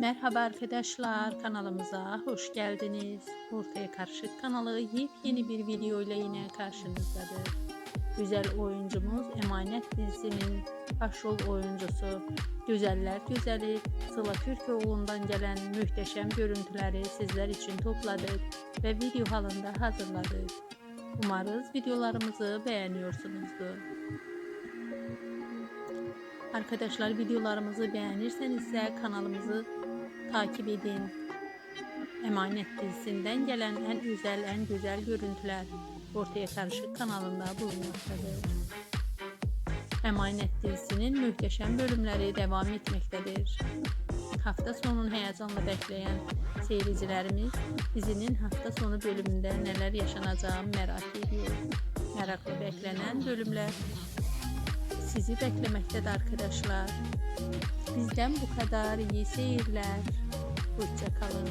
Merhaba arkadaşlar kanalımıza hoş geldiniz. Ortaya Karışık kanalı yepyeni bir video ile yine karşınızdadır. Güzel oyuncumuz Emanet dizisinin başrol oyuncusu Güzeller Güzeli Sıla Türkoğlu'ndan gelen muhteşem görüntüleri sizler için topladık ve video halinde hazırladık. Umarız videolarımızı beğeniyorsunuzdur. Arkadaşlar videolarımızı beğenirseniz ise kanalımızı takip edin. Emanet dizisinden gelen en güzel en güzel görüntüler Ortaya Karışık kanalında bulunmaktadır. Emanet dizisinin muhteşem bölümleri devam etmektedir. Hafta sonunu heyecanla bekleyen seyircilerimiz dizinin hafta sonu bölümünde neler yaşanacağını merak ediyor. Merakla beklenen bölümler sizi beklemektedir arkadaşlar. Bizden bu kadar iyi seyirler. Hoşça kalın.